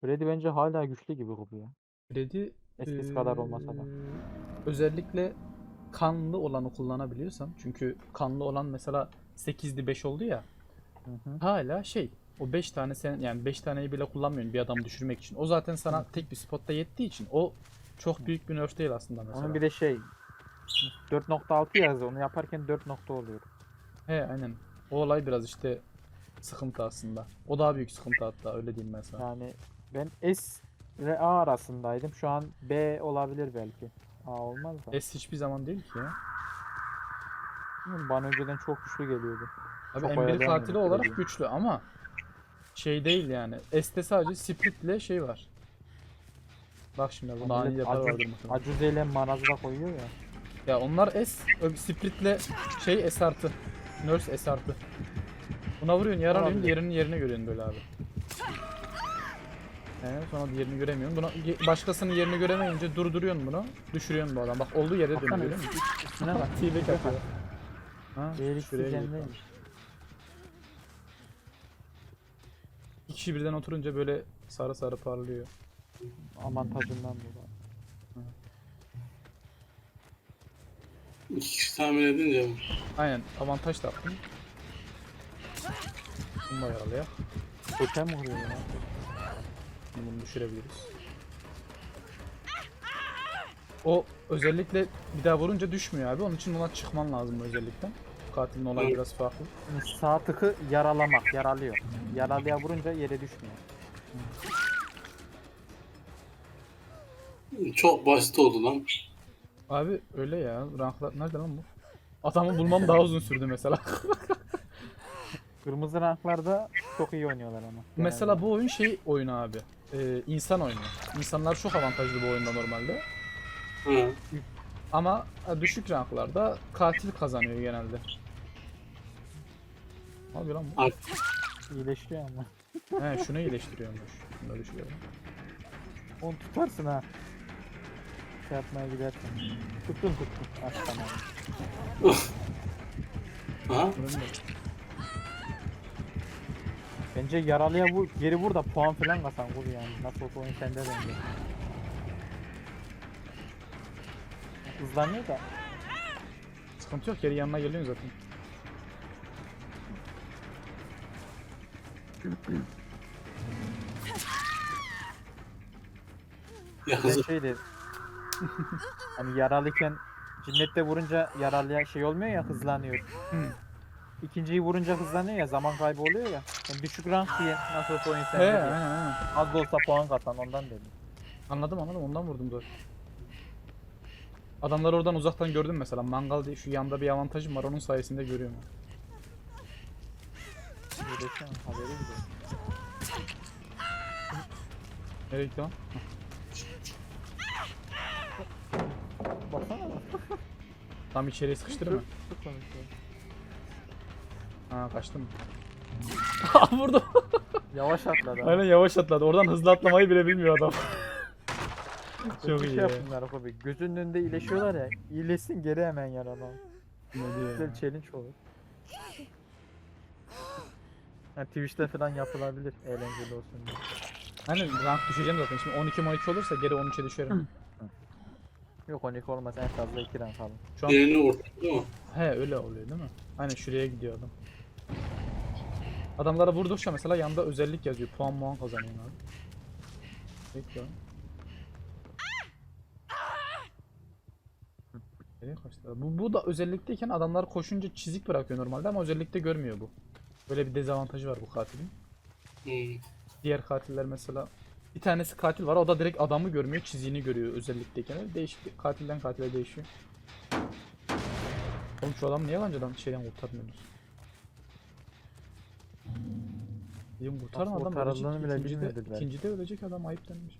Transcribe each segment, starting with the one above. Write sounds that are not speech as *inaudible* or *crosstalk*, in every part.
Freddy bence hala güçlü gibi bu ya. Freddy Eskisi kadar olmasa da. özellikle kanlı olanı kullanabiliyorsan çünkü kanlı olan mesela 8'di 5 oldu ya Hı hı. hala şey o 5 tane sen yani 5 taneyi bile kullanmıyorsun bir adamı düşürmek için. O zaten sana tek bir spotta yettiği için o çok büyük bir nerf değil aslında mesela. Onun bir de şey 4.6 yazdı. Onu yaparken 4 nokta oluyor. He aynen. O olay biraz işte sıkıntı aslında. O daha büyük sıkıntı hatta öyle diyeyim ben sana. Yani ben S ve A arasındaydım. Şu an B olabilir belki. A olmaz da. S hiçbir zaman değil ki ya. Bilmiyorum, Bana önceden çok güçlü geliyordu. Abi Çok M1 oyalayamıyorum katili olarak Freddy'yi. güçlü ama şey değil yani. S'te sadece Sprit'le şey var. Bak şimdi bunu ani yapar Acu- vardır muhtemelen. Acuze ile Maraz'ı da koyuyor ya. Ya onlar S, öbür Sprit'le şey S artı. Nurse S artı. Buna vuruyorsun yaralıyorsun Olabilir. diğerinin yerine görüyorsun böyle abi. Evet, sonra diğerini göremiyorsun. Buna ge- başkasının yerini göremeyince durduruyorsun bunu. Düşürüyorsun bu adam. Bak olduğu yere dönüyor görüyor musun? üstüne bak. T-back. Ha, Eğer şuraya. İki kişi birden oturunca böyle sarı sarı parlıyor. Avantajından dolayı. İki kişi tahmin edince Aynen avantaj da yaptım. Bunu da yaralayak. Totem vuruyor ya. Bunu düşürebiliriz. O özellikle bir daha vurunca düşmüyor abi. Onun için ona çıkman lazım bu özellikten. Katilin olayı biraz farklı. Sağ tıkı yaralamak. Yaralıyor. Yaralıya vurunca yere düşmüyor. çok basit oldu lan. Abi öyle ya. Ranklar nerede lan bu? Adamı bulmam daha uzun sürdü mesela. *laughs* Kırmızı ranklarda çok iyi oynuyorlar ama. mesela bu oyun şey oyunu abi. Ee, insan oyunu. İnsanlar çok avantajlı bu oyunda normalde. Ha. Ama e, düşük ranklarda katil kazanıyor genelde. Ne yapıyor lan bu? iyileşiyor ama. He şunu iyileştiriyormuş. Şunu da düşürelim. Onu tutarsın ha. Şey yapmaya gidersin. Tuttun tuttun. Aç tamam. Aha. Bunu da- Bence yaralıya vur, geri vur da puan falan kazan vur yani. Nasıl olsa oyun sende bence. Hızlanıyor da. Sıkıntı yok geri yanına geliyorsun zaten. Ya hızlı. şeydi. hani yaralıyken cinnette vurunca yaralıya şey olmuyor ya hızlanıyor. Hı. İkinciyi vurunca hızlanıyor ya zaman kaybı oluyor ya. Yani düşük rank diye nasıl olsa oyun He sende diye. Az da olsa puan kazan ondan dedim. Anladım anladım ondan vurdum zaten. Adamları oradan uzaktan gördüm mesela. Mangal diye şu yanda bir avantajım var onun sayesinde görüyorum. Öyleyse haberi gidiyor. Nereye gitti lan? Baksana bak. Tam içeriye sıkıştırır mı? Çok konuşuyor. Ha kaçtım. *laughs* Vurdu. Yavaş atladı. Aynen yavaş atladı. Oradan hızlı atlamayı bile bilmiyor adam. Çok iyi şey ya. yapsınlar abi. Gözünün önünde iyileşiyorlar ya. İyileşsin geri hemen yaralan. Ne diyor Güzel challenge olur. Yani Twitch'te falan yapılabilir eğlenceli olsun diye. Aynen rank düşeceğim zaten. Şimdi 12 12 olursa geri 13'e düşerim. Yok 12 olmaz en fazla 2 rank alın. Şu an vurdu değil mi? He öyle oluyor değil mi? Aynen şuraya gidiyor adam. Adamlara vurdukça mesela yanında özellik yazıyor. Puan muan kazanıyor abi. Bekle. Nereye kaçtı? Bu, bu da özellikteyken adamlar koşunca çizik bırakıyor normalde ama özellikte görmüyor bu. Böyle bir dezavantajı var bu katilin. Hmm. Diğer katiller mesela bir tanesi katil var o da direkt adamı görmüyor çiziğini görüyor özellikteyken. Değişik katilden katile değişiyor. Oğlum şu adam niye lancadan şeyden kurtarmıyoruz? Kurtarın Nasıl adam kurtarıldığını bile İkinci de, bilmiyordur belki. ikinci de ölecek adam ayıp denmiş.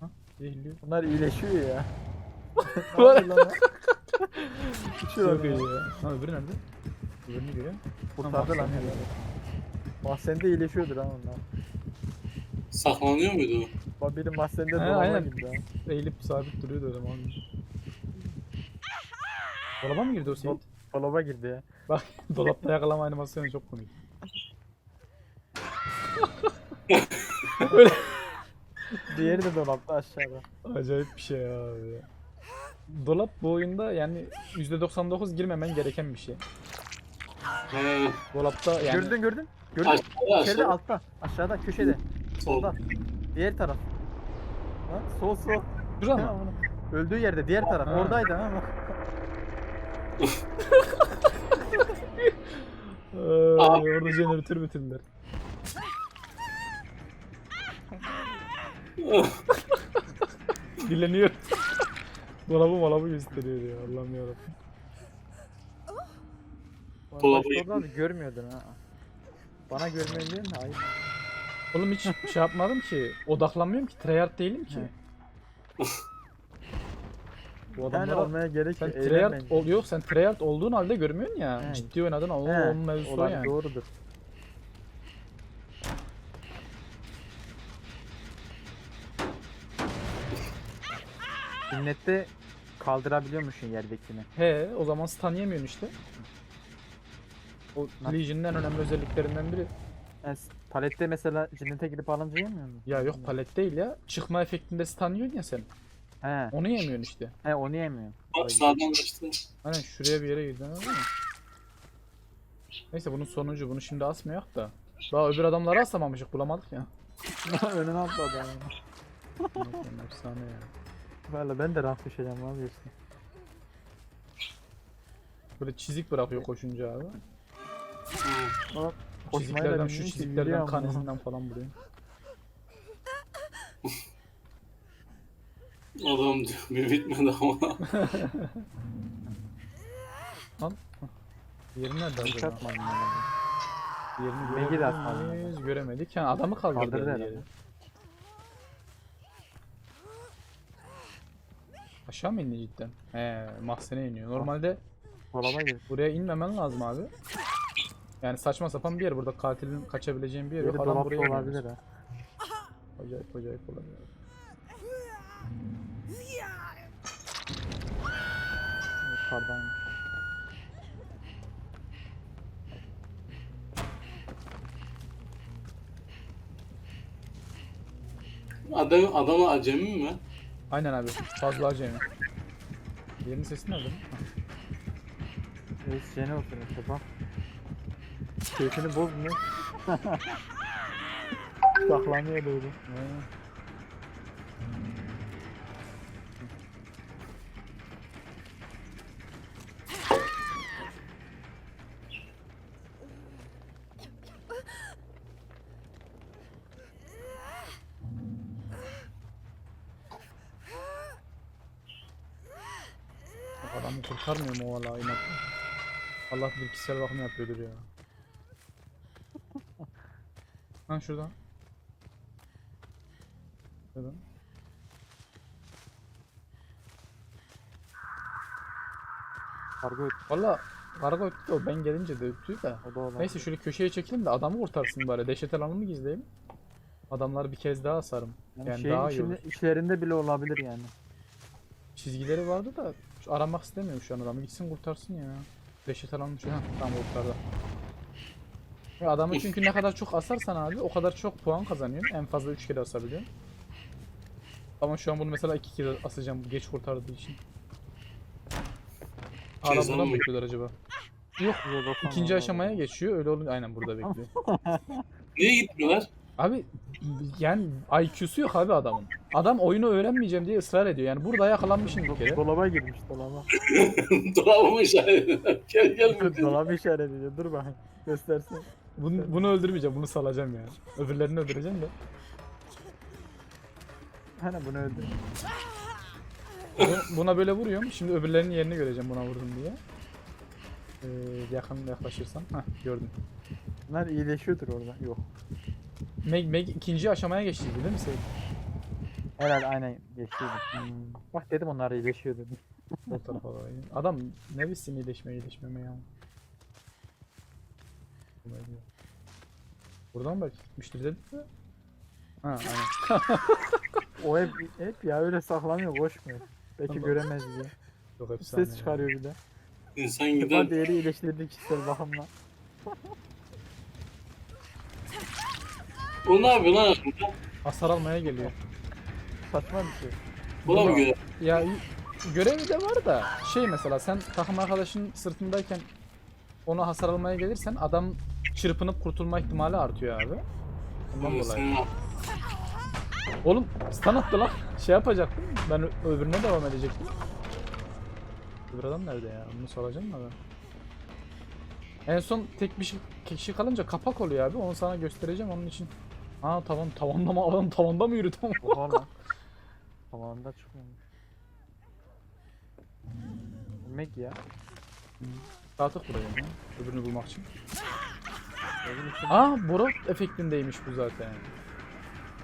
Ha? Zehirliyor. Bunlar iyileşiyor ya. Bu arada- Uçuyor Çok iyi ya. Ha öbürü nerede? Öbürünü görüyor. Kurtardı lan sen herhalde. de. Mahzende iyileşiyordur ha onlar. Saklanıyor muydu? Bak biri mahzende dolaba girdi ha. Eğilip sabit duruyordu öyle gibi. Dolaba mı girdi o Seyit? Dolaba girdi ya. Bak *laughs* dolapta yakalama animasyonu çok komik. Öyle Diğeri de dolapta aşağıda. Acayip bir şey abi ya. Dolap bu oyunda yani %99 girmemen gereken bir şey. He. Dolapta yani Gördün gördün. Gördün. Aşağıda İçeride aşağıda. altta. Aşağıda köşede. Solda. Diğer taraf. Ha, sol sol. Ha, mı? onu- Öldüğü yerde diğer taraf. Ha. Oradaydı ha bak. *laughs* Ay, orada jeneratör bitirdiler. Dileniyor. Dolabı molabı gösteriyor ya Allah'ım yarabbim. Bak, Dolabı başta orada görmüyordun ha. Bana görmeyin değil mi? Hayır. Oğlum hiç şey yapmadım ki. Odaklanmıyorum ki. Tryhard değilim ki. *laughs* Bu Yani adamlara olmaya gerek sen yok. tryhard eğlenmeyin. ol, yok sen tryhard olduğun halde görmüyorsun ya. He. Ciddi oynadın o He, onun mevzusu o yani. Doğrudur. Sünnette kaldırabiliyormuşsun yerdekini. He o zaman stun yemiyorsun işte. O Lan. Legion'ın en önemli özelliklerinden biri. Yani palette mesela cinnete girip alınca yemiyor musun? Ya yok palet değil ya. Çıkma efektinde stun yiyorsun ya sen. He, Onu yemiyorsun işte. he onu yemiyor. Bak sağdan kaçtı. Aynen şuraya bir yere girdin anladın mı? Neyse bunun sonucu bunu şimdi asmayak da. Daha öbür adamları asamamışık bulamadık ya. *laughs* Önüne atladı. Bakayım, Efsane ya. Valla ben de rank düşeceğim vazgeçtim. Böyle çizik bırakıyor koşunca abi. Da Çiziklerden şu çiziklerden kan izinden falan buluyor. Adam diyor bir bitmedi ama. *laughs* Lan. Diğeri nerede acaba? atmadım ben ben. miyiz? Göremedik. Yani adamı kaldırdı. Kaldırdı diğeri. herhalde. Aşağı mı indi cidden? He, mahzene iniyor. Normalde gir. buraya inmemen lazım abi. Yani saçma sapan bir yer. Burada katilin kaçabileceğin bir yer Yeri yok. Adam dolapta buraya olabilir ha. Acayip acayip olabilir. Yukarıdan. Adam, adamı acemi mi? Aynen abi. Fazla acemi. Diğerinin sesi nerede? Hah. Reis yeni oturuyor bak. Keyfini bozmuyor. *laughs* Saklanıyor böyle. He. Allah bir kişisel bakım yapıyordur ya. *laughs* Ha şuradan. Şuradan. Kargo öt. Valla kargo öttü de o ben gelince de öttü de. O da olabilir. Neyse şöyle köşeye çekelim de adamı kurtarsın bari. Dehşet alanını gizleyelim. Adamları bir kez daha asarım. yani yani şeyin daha iyi içinde, olur. içlerinde bile olabilir yani. Çizgileri vardı da aramak istemiyorum şu an adamı. Gitsin kurtarsın ya. Dehşet alanını şu an tamam kurtardı. Ya adamı çünkü ne kadar çok asarsan abi o kadar çok puan kazanıyorsun. En fazla 3 kere asabiliyorsun. Ama şu an bunu mesela 2 kere asacağım geç kurtardığı için. Hala buradan mı? bekliyorlar acaba? Yok ikinci aşamaya geçiyor öyle olunca aynen burada bekliyor. *laughs* Niye gitmiyorlar? Abi yani IQ'su yok abi adamın. Adam oyunu öğrenmeyeceğim diye ısrar ediyor. Yani burada yakalanmışsın bir kere. Dolaba girmiş dolaba. *laughs* Dolabımı işaret Gel gel. Dolabı işaret ediyor. Dur bakayım. Göstersin. Bunu, bunu öldürmeyeceğim. Bunu salacağım ya. Öbürlerini öldüreceğim de. Hani bunu öldür. Bunu- buna böyle vuruyorum. Şimdi öbürlerinin yerini göreceğim buna vurdum diye. Ee, yakın yaklaşırsam. Heh gördüm. Bunlar iyileşiyordur orada. Yok. Meg, Meg ikinci aşamaya geçti değil mi Seyit? Herhalde aynen geçtiydi. *laughs* Hmm. Bak dedim onlar iyileşiyor dedim. *laughs* O tarafa doğru. Adam ne bilsin iyileşme iyileşmeme ya. Buradan belki gitmiştir dedik de. Ha aynen. *laughs* O hep, hep ya öyle saklanıyor koşmuyor. Belki Tamam. göremez diye. Çok efsane. Ses çıkarıyor bir de. İnsan Defa gider. değeri iyileştirdi kişisel bakımla. O ne yapıyor lan aslında? Hasar almaya geliyor. Saçma bir şey. Bu da mı görev? Ya görevi de var da şey mesela sen takım arkadaşın sırtındayken ona hasar almaya gelirsen adam çırpınıp kurtulma ihtimali artıyor abi. Ondan dolayı. Oğlum stun attı lan. Şey yapacaktım. Ben öbürüne devam edecektim. Öbür adam nerede ya? Onu soracağım da ben. En son tek bir şey, kişi kalınca kapak oluyor abi. Onu sana göstereceğim onun için. Aa tavan tavanda mı adam tavanda mı yürüdü Tavanında çıkmamış. Meg ya. Dağıtık burayı ya. Öbürünü bulmak için. Evin içinde. Aa Borot efektindeymiş bu zaten.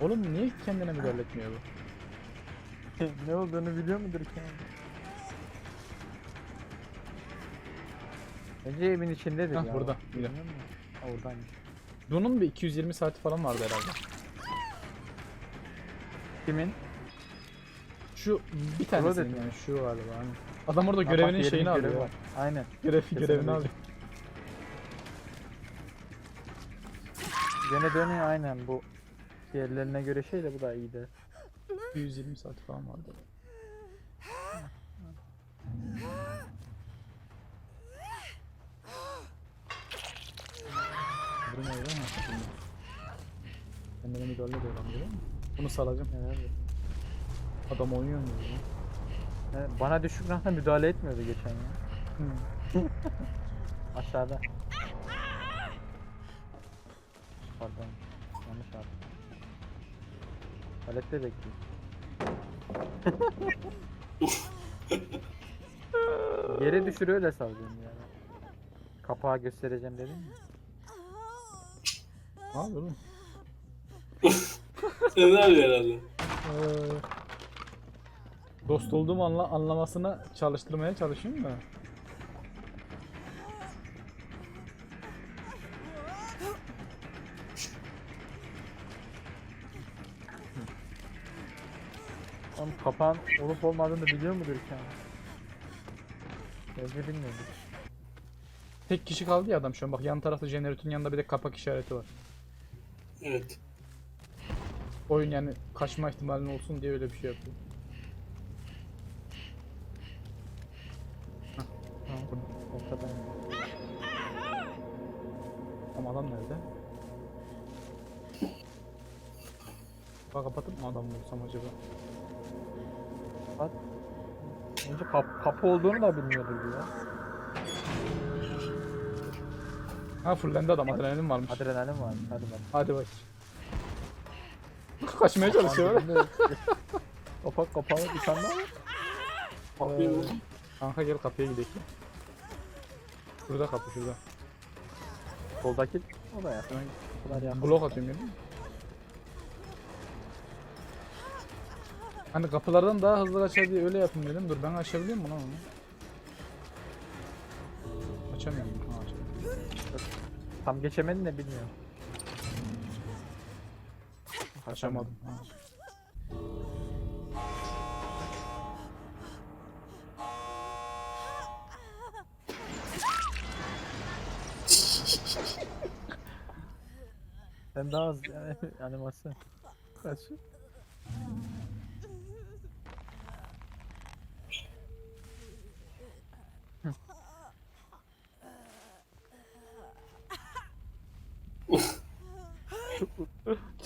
Oğlum niye kendine müdahale etmiyor bu? *laughs* ne olduğunu biliyor mudur ki? Bence evin içindedir Hah, ya. burada, bir de. Ha oradaymış. Bunun bir 220 saati falan vardı herhalde. Kimin? Şu bir tanesi Claudette yani şu galiba. Hani. Adam orada Ha, bak, görevinin yerinin şeyini görevi alıyor. var. Aynen. Görev, görevini alıyor. Gene dönüyor aynen bu. Diğerlerine göre şey de bu da iyiydi. 120 saati falan vardı. Durum öyle ama şimdi. Kendine müdahale görüyor musun? Bunu salacağım. Evet. Adam oynuyor mu? ya? Evet, Bana düşük rahatla müdahale etmiyordu geçen ya. Aşağıda. Pardon. Yanlış abi. Palette bekliyor. *laughs* Yere düşür öyle savunuyorum yani. Kapağı göstereceğim dedim mi? Ne yapıyor oğlum? *laughs* sen ne yapıyorsun herhalde? Ee, dost olduğumu anla anlamasını çalıştırmaya çalışıyorum da. Onun kapağın olup olmadığını biliyor mudur ki? Bence bilmiyordur. Tek kişi kaldı ya adam şu an. Bak yan tarafta jeneratörün yanında bir de kapak işareti var. Evet. Oyun yani kaçma ihtimalin olsun diye öyle bir şey yapıyor. Bulsam acaba? Bak. Önce kap kapı olduğunu da bilmiyordur bu ya. Ha fullendi adam adrenalin varmış. Adrenalin var. Hadi bak. Hadi bak. Kaçmaya çalışıyor. Kapak *laughs* kapağı bir tane daha var. Kapıyı vur. Kanka gel kapıya gidelim. Şurada kapı şurada. Soldaki o da yakın. Blok atıyorum görüyor Hani kapılardan daha hızlı açar diye öyle yapın dedim. Dur ben açabiliyor muyum lan onu? Açamıyorum. Ha, açamıyorum. Tam geçemedin de bilmiyorum. Açamadım. Ha. Sen daha az yani, *laughs* animasyon. Kaç?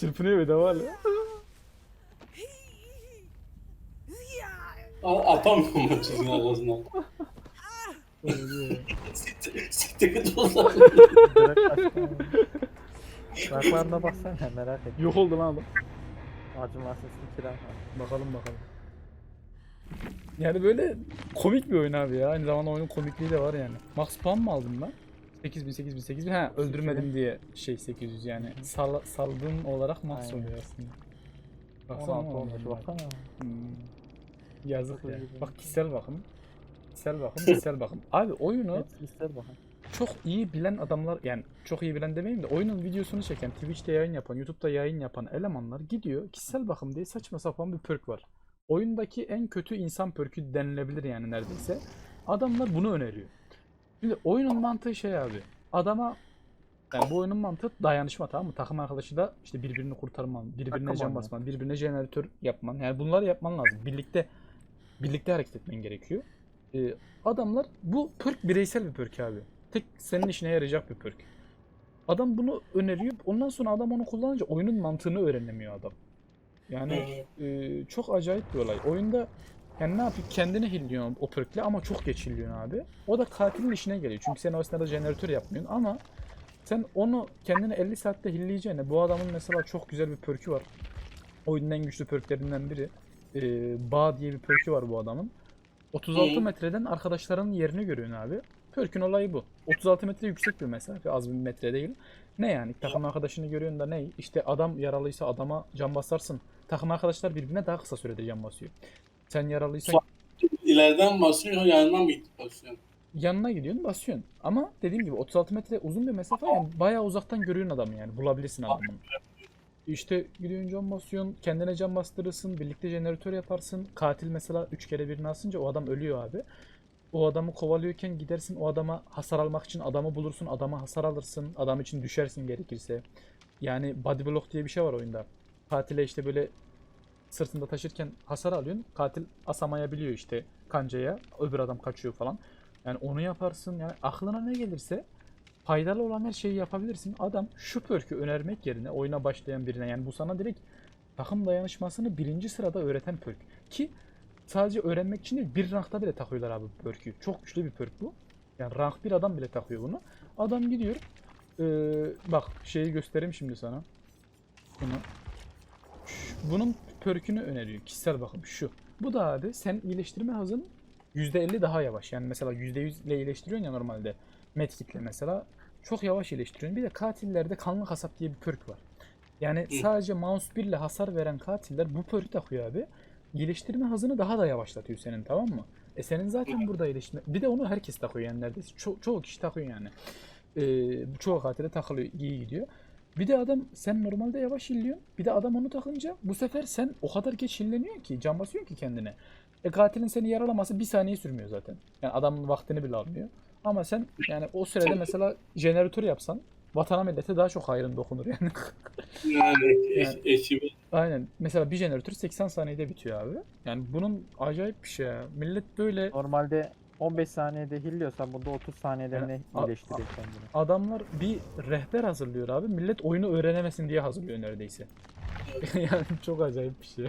Çırpınıyor bir de var ya. A- Atamıyorum ben çizginin arkasından. Siktir kaçtı. Ayaklarına baksana merak et. Yok oldu lan adam. Acımasız kira. Bakalım bakalım. Yani böyle komik bir oyun abi ya. Aynı zamanda oyunun komikliği de var yani. Max puan mı aldım ben? 8000 8000 8000 ha öldürmedim diye şey 800 yani sal, saldığım olarak max Aynen. oluyor aslında. Baksana 16 oğlum olmuş baksana. Hmm. Yazık ya. Bak kişisel bakım. Kişisel bakım, kişisel bakım. *laughs* Abi oyunu Evet, ister bakın. çok iyi bilen adamlar yani çok iyi bilen demeyeyim de oyunun videosunu çeken, Twitch'te yayın yapan, YouTube'da yayın yapan elemanlar gidiyor kişisel bakım diye saçma sapan bir perk var. Oyundaki en kötü insan perkü denilebilir yani neredeyse. Adamlar bunu öneriyor. Şimdi oyunun mantığı şey abi. Adama Yani bu oyunun mantığı dayanışma tamam mı? Takım arkadaşı da işte birbirini kurtarman, birbirine Takım can basman, birbirine jeneratör yapman. Yani bunları yapman lazım. Birlikte birlikte hareket etmen gerekiyor. Ee, adamlar bu perk bireysel bir perk abi. Tek senin işine yarayacak bir perk. Adam bunu öneriyor. Ondan sonra adam onu kullanınca oyunun mantığını öğrenemiyor adam. Yani e, çok acayip bir olay. Oyunda yani ne yapıyor? Kendini hilliyorsun o perkle ama çok geç hilliyorsun abi. O da katilin işine geliyor. Çünkü sen o esnada jeneratör yapmıyorsun ama sen onu kendini 50 saatte hilleyeceğine bu adamın mesela çok güzel bir perkü var. Oyunun en güçlü perklerinden biri. Ee, Bağ diye bir perkü var bu adamın. 36 Hı. metreden arkadaşlarının yerini görüyorsun abi. Perk'ün olayı bu. 36 metre yüksek bir mesafe. Az bir metre değil. Ne yani? Takım arkadaşını görüyorsun da ne? İşte adam yaralıysa adama can basarsın. Takım arkadaşlar birbirine daha kısa sürede can basıyor. Sen yaralıysan İleriden basıyor, yanından mı basıyor? yanına gidiyorsun basıyorsun. Ama dediğim gibi 36 metre uzun bir mesafe yani bayağı uzaktan görüyorsun adamı yani bulabilirsin adamın. İşte gidiyorsun can basıyorsun, kendine can bastırırsın, birlikte jeneratör yaparsın. Katil mesela 3 kere birini asınca o adam ölüyor abi. O adamı kovalıyorken gidersin o adama hasar almak için adamı bulursun, adama hasar alırsın, adam için düşersin gerekirse. Yani body block diye bir şey var oyunda. Katile işte böyle sırtında taşırken hasar alıyorsun. Katil asamayabiliyor işte kancaya. Öbür adam kaçıyor falan. Yani onu yaparsın. Yani aklına ne gelirse faydalı olan her şeyi yapabilirsin. Adam şu perk'ü önermek yerine oyuna başlayan birine yani bu sana direkt takım dayanışmasını birinci sırada öğreten perk. Ki sadece öğrenmek için değil bir rankta bile takıyorlar abi bu perk'ü. Çok güçlü bir perk bu. Yani rank bir adam bile takıyor bunu. Adam gidiyor. Ee, bak şeyi göstereyim şimdi sana. Bunu. Bunun perk'ünü öneriyor. Kişisel bakım şu. Bu da abi sen iyileştirme hızın %50 daha yavaş. Yani mesela %100 ile iyileştiriyorsun ya normalde. Medkit'le mesela. Çok yavaş iyileştiriyorsun. Bir de katillerde kanlı kasap diye bir perk var. Yani Hı. sadece mouse 1 ile hasar veren katiller bu perk'ü takıyor abi. İyileştirme hızını daha da yavaşlatıyor senin tamam mı? E senin zaten burada iyileştirme... Bir de onu herkes takıyor yani neredeyse. Ço- çoğu kişi takıyor yani. Ee, çoğu katile takılıyor. iyi gidiyor. Bir de adam sen normalde yavaş hilliyorsun. Bir de adam onu takınca bu sefer sen o kadar geç hilleniyorsun ki can basıyorsun ki kendine. E katilin seni yaralaması bir saniye sürmüyor zaten. Yani adamın vaktini bile almıyor. Ama sen yani o sürede mesela jeneratör yapsan vatana millete daha çok hayrın dokunur yani. *laughs* Yani, *laughs* Yani- eş, eşi Aynen. Mesela bir jeneratör 80 saniyede bitiyor abi. Yani bunun acayip bir şey ya. Millet böyle Normalde 15 saniyede hilliyorsan bunda 30 saniyede Yani iyileştiriyor kendini. adamlar bir rehber hazırlıyor abi. Millet oyunu öğrenemesin diye hazırlıyor neredeyse. *laughs* yani çok acayip bir şey.